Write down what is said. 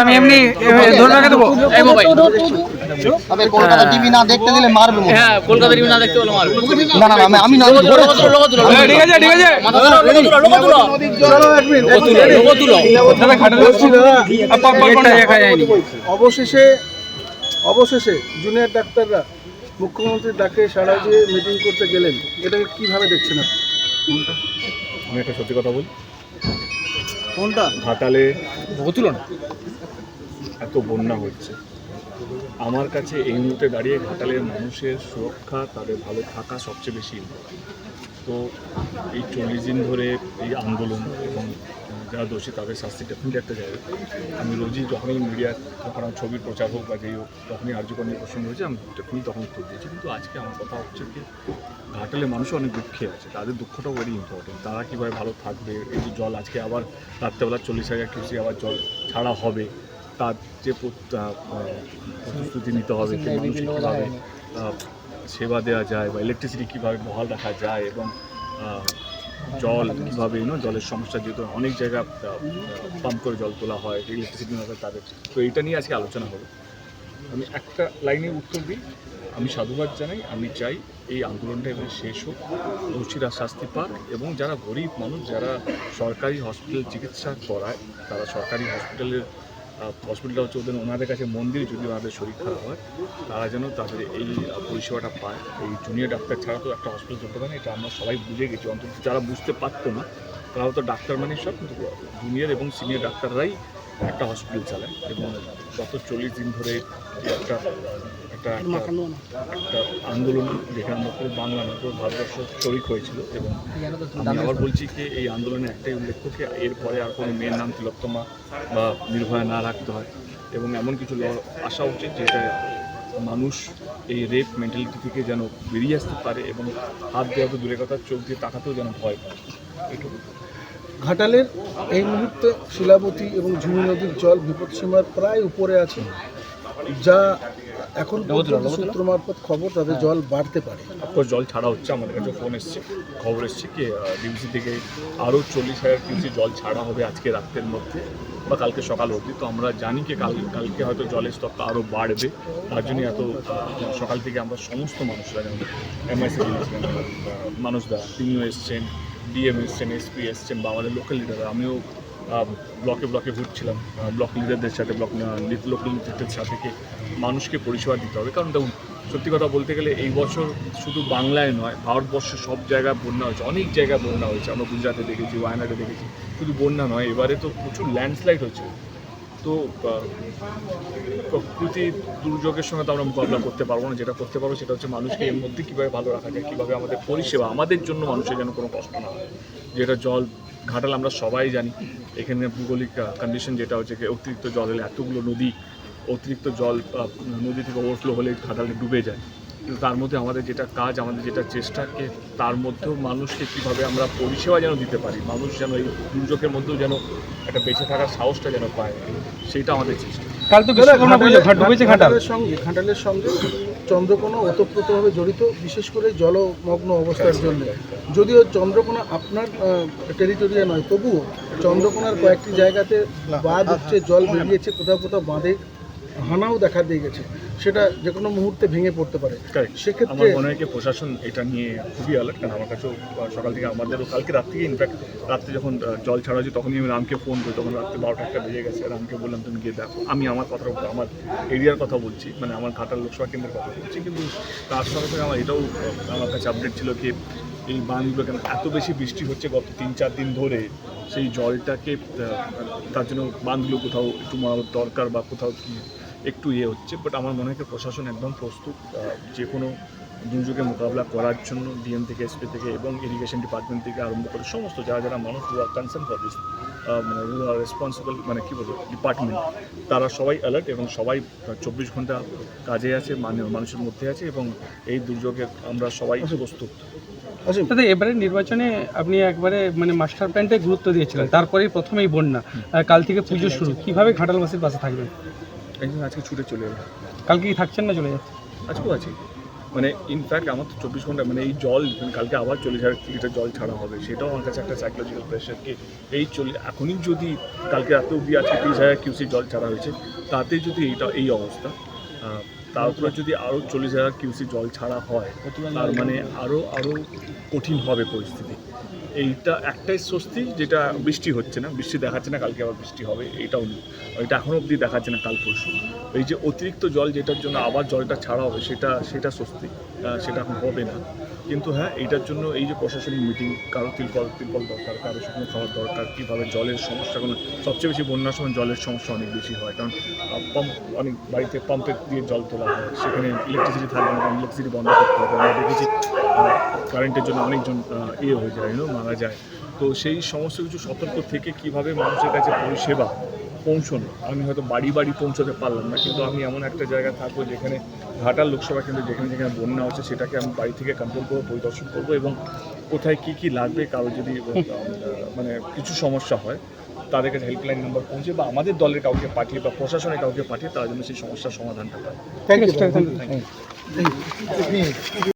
আমি এমনি ধরে রাখে দেবো? এই মোবাইল। তবে কলকাতা টিভি না দেখতে দিলে মারবে হ্যাঁ কলকাতা টিভি না দেখতে বলে মারবে। না না না আমি- আমি না ধরে লোগো তুলো লোগো তুলো ঠিক আছে ঠিক আছে। মাথা তুলো লোগো তুলো লোগো তুলো। লোগো তুলো লোগো তুলো। দাদা খাটালে এটা দেখা যায়নি। অবশেষে অবশেষে জুনিয়র ডাক্তাররা মুখ্যমন্ত্রীর ডাকে সারা দিয়ে মিটিং করতে গেলেন এটাকে কীভাবে দেখছেন আপনি? আমি একটা সত্যি কথা বলি। কোনটা? ঘাটালে না এত বন্যা হচ্ছে। আমার কাছে এই মুহূর্তে দাঁড়িয়ে ঘাটালের মানুষের সুরক্ষা তাদের ভালো থাকা সবচেয়ে বেশি important। তো এই চল্লিশ দিন ধরে এই আন্দোলন এবং যারা দোষী তাদের শাস্তি ডেফিনেটলি একটা জায়গা। আমি রোজই যখনই মিডিয়া যখন আমার ছবির প্রচার হোক বা যেই হোক তখনই আর্যকর নিয়ে প্রসঙ্গ হয়েছে, আমি ডেফিনেটলি তখন উত্তর দিয়েছি। কিন্তু আজকে আমার কথা হচ্ছে কি ঘাটালের মানুষ অনেক দুঃখে আছে। তাদের দুঃখটাও ভেরি ইম্পর্টেন্ট তারা কীভাবে ভালো থাকবে? এই যে জল, আজকে আবার রাত্রেবেলা চল্লিশ হাজার কিউসি আবার জল ছাড়া হবে। তার যে প্রস্তুতি নিতে হবে কীভাবে সেবা দেওয়া যায় বা ইলেকট্রিসিটি কীভাবে বহাল রাখা যায় এবং জল কীভাবে ইউনো জলের সমস্যা যেহেতু অনেক জায়গা পাম্প করে জল তোলা হয় ইলেকট্রিসিটি না তাদের। তো এইটা নিয়ে আজকে আলোচনা হবে। আমি একটা লাইনে উত্তর দিই। আমি সাধুবাদ জানাই। আমি চাই এই আন্দোলনটা এবার শেষ হোক। দোষীরা শাস্তি পাক এবং যারা গরিব মানুষ, যারা সরকারি হসপিটাল চিকিৎসা করায়, তারা সরকারি হসপিটালের হসপিটালটা হচ্ছে ওদের ওনাদের কাছে মন্দির যদি ওনাদের শরীর খারাপ হয়, তারা যেন তাদের এই পরিষেবাটা পায়। এই জুনিয়র ডাক্তার ছাড়া তো একটা হসপিটাল চলতে পারে এটা আমরা সবাই বুঝে গেছি। অন্তত যারা বুঝতে পারতো না তারা তো ডাক্তার মানে সব, কিন্তু জুনিয়র এবং সিনিয়র ডাক্তাররাই একটা হসপিটাল চালায় এবং গত চল্লিশ দিন ধরে একটা একটা একটা আন্দোলন যেখানে আমরা পুরো বাংলা না পুরো ভারতবর্ষ শরিক হয়েছিল এবং আমি আবার বলছি যে এই আন্দোলনে একটাই উল্লেখ্য যে এরপরে আর কোনো মেয়ের নাম তিলোত্তমা বা নির্ভয়া না রাখতে হয় এবং এমন কিছু ল আসা উচিত যেটা মানুষ এই রেপ মেন্টালিটি থেকে যেন বেরিয়ে আসতে পারে এবং হাত দেওয়া তো দূরের কথা চোখ দিয়ে তাকাতেও যেন ভয় পায়। এটুকু। ঘাটালের এই মুহূর্তে শিলাবতী এবং ঝুমি নদীর জল বিপদসীমার প্রায় উপরে আছে যা এখন সূত্র মারফত খবর তাদের জল বাড়তে পারে। অফকোর্স জল ছাড়া হচ্ছে আমাদের কাছে ফোন এসছে। খবর এসছে কি ডিউসি থেকে আরও চল্লিশ হাজার কিউসি জল ছাড়া হবে আজকে রাত্রের মধ্যে বা কালকে সকাল অবধি। তো আমরা জানি কি কাল কালকে হয়তো জলের স্তরটা আরও বাড়বে। তার জন্য এত সকাল থেকে আমরা সমস্ত মানুষরা যেমন এমআইসি মানুষরা তিনিও এসছেন ডিএম এসছেন এসপি এসছেন বা আমাদের লোকাল লিডার আমিও ব্লকে ব্লকে ঘুরছিলাম। ব্লক লিডারদের সাথে ব্লক লোকাল লিডারদের সাথে মানুষকে পরিষেবা দিতে হবে। কারণ দেখুন, সত্যি কথা বলতে গেলে এই বছর শুধু বাংলায় নয় ভারতবর্ষের সব জায়গায় বন্যা হয়েছে, অনেক জায়গায় বন্যা হয়েছে। আমরা গুজরাটে দেখেছি ওয়ায়নাডে দেখেছি। শুধু বন্যা নয়, এবারে তো প্রচুর ল্যান্ডস্লাইড হয়েছে। তো প্রকৃতি দুর্যোগের সঙ্গে তো আমরা মোকাবিলা করতে পারব না। যেটা করতে পারব সেটা হচ্ছে মানুষকে এর মধ্যে কীভাবে ভালো রাখা যায়, কীভাবে আমাদের পরিষেবা, আমাদের জন্য মানুষের যেন কোনো কষ্ট না হয়। যেটা জল ঘাটাল আমরা সবাই জানি, এখানে ভৌগোলিক কন্ডিশন যেটা হচ্ছে অতিরিক্ত জল এলে এতগুলো নদী, অতিরিক্ত জল নদী থেকে ওভারফ্লো হলে ঘাটালে ডুবে যায়। কিন্তু তার মধ্যে আমাদের যেটা কাজ আমাদের যেটা চেষ্টাকে তার মধ্যেও মানুষকে কীভাবে আমরা পরিষেবা যেন দিতে পারি মানুষ যেন এই দুর্যোগের মধ্যেও যেন একটা বেঁচে থাকার সাহসটা যেন পায় সেইটা আমাদের চেষ্টা। কাল তো সঙ্গে ঘাটালের সঙ্গে চন্দ্রকোনা ওতপ্রোতভাবে জড়িত বিশেষ করে জলমগ্ন অবস্থার জন্য। যদিও চন্দ্রকোনা আপনার টেরিটোরিয়া নয় তবুও চন্দ্রকোনার কয়েকটি জায়গাতে বাঁধ হচ্ছে জল বেরিয়েছে কোথাও কোথাও বাঁধে হানাও দেখা দিয়ে গেছে। সেটা যে কোনো মুহূর্তে ভেঙে পড়তে পারে. সেক্ষেত্রে আমার মনে হয় কি প্রশাসন এটা নিয়ে খুবই অ্যালার্ট কারণ আমার কাছেও সকাল থেকে আমাদেরও কালকে রাত থেকে ইনফ্যাক্ট রাত্রে যখন জল ছাড়া হয়েছে তখনই আমি রামকে ফোন করি তখন রাত্রে বারোটা একটা বেজে গেছে রামকে বললাম তুমি গিয়ে দেখো আমি আমার কথা আমার এরিয়ার কথা বলছি মানে আমার ঘাটাল লোকসভা কেন্দ্রের কথা বলছি কিন্তু তার সঙ্গে সঙ্গে আমার এটাও আমার কাছে আপডেট ছিল কি এই বাঁধগুলো কেন এত বেশি বৃষ্টি হচ্ছে গত তিন চার দিন ধরে সেই জলটাকে তার জন্য বাঁধগুলো কোথাও একটু মারার দরকার বা কোথাও কি একটু ইয়ে হচ্ছে বাট আমার মনে হয় প্রশাসন একদম প্রস্তুত যে কোনো দুর্যোগের মোকাবিলা করার জন্য ডিএম থেকে এসপি থেকে এবং ইরিগেশন ডিপার্টমেন্ট থেকে আরম্ভ করে সমস্ত যারা যারা মানুষ কনসার্ন ফর দিস মানে রেসপন্সিবল মানে কী বলব ডিপার্টমেন্ট তারা সবাই অ্যালার্ট এবং সবাই চব্বিশ ঘণ্টা কাজে আছে মানে মানুষের মধ্যে আছে এবং এই দুর্যোগে আমরা সবাই প্রস্তুত। অসীম দাদা এবারে নির্বাচনে আপনি একবারে মানে মাস্টার প্ল্যানটাই গুরুত্ব দিয়েছিলেন তারপরেই প্রথমেই বন্যা আর কাল থেকে পুজো শুরু কীভাবে ঘাটালবাসীর পাশে থাকবেন? এই জন্য আজকে ছুটে চলে এলাম কালকে কি থাকছেন না চলে যাচ্ছেন? আজকেও আছি। মানে ইনফ্যাক্ট আমার তো চব্বিশ ঘণ্টা মানে এই জল কালকে আবার চল্লিশ হাজার লিটার জল ছাড়া হবে সেটাও আমার কাছে একটা সাইকোলজিক্যাল প্রেশার কি এই চল্লিশ এখনই যদি কালকে রাতে অবধি আজকে তিরিশ হাজার কিউসি জল ছাড়া হয়েছে তাতে যদি এইটা এই অবস্থা আহ, তার উপরে যদি আরও চল্লিশ হাজার কিউসি জল ছাড়া হয় তার মানে আরও আরও কঠিন হবে পরিস্থিতি। এইটা একটাই স্বস্তি যেটা বৃষ্টি হচ্ছে না, বৃষ্টি দেখাচ্ছে না, কালকে আবার বৃষ্টি হবে এটাও এটা এখনও অবধি দেখাচ্ছে না, কাল পরশু। এই যে অতিরিক্ত জল যেটার জন্য আবার জলটা ছাড়া হবে, সেটা সেটা স্বস্তি। সেটা এখন হবে না। কিন্তু হ্যাঁ এইটার জন্য এই যে প্রশাসনিক মিটিং কারও তিলকল তিলকল দরকার, কারও শুকনো খাওয়ার দরকার, কীভাবে জলের সমস্যাগুলো সবচেয়ে বেশি বন্যার সময় জলের সমস্যা অনেক বেশি হয়। কারণ পাম্প অনেক বাড়িতে পাম্পে দিয়ে জল তোলা হয়, সেখানে ইলেকট্রিসিটি থাকবে না ইলেকট্রিসিটি বন্ধ করতে হবে। আমরা দেখেছি কারেন্টের জন্য অনেকজন ইয়ে হয়ে যায় মারা যায়। তো সেই সমস্ত কিছু সতর্ক থেকে কীভাবে মানুষের কাছে পরিষেবা পৌঁছনো? আমি হয়তো বাড়ি বাড়ি পৌঁছাতে পারলাম না কিন্তু আমি এমন একটা জায়গায় থাকব যেখানে ঘাটাল লোকসভা কেন্দ্রে যেখানে যেখানে বন্যা হচ্ছে সেটাকে আমি বাড়ি থেকে কন্ট্রোল করব পরিদর্শন করব এবং কোথায় কী কী লাগবে কারও যদি মানে কিছু সমস্যা হয় তাদের কাছে হেল্পলাইন নাম্বার পৌঁছে বা আমাদের দলের কাউকে পাঠিয়ে বা প্রশাসনের কাউকে পাঠিয়ে তারা যেন সেই সমস্যার সমাধানটা পায়। Thank you.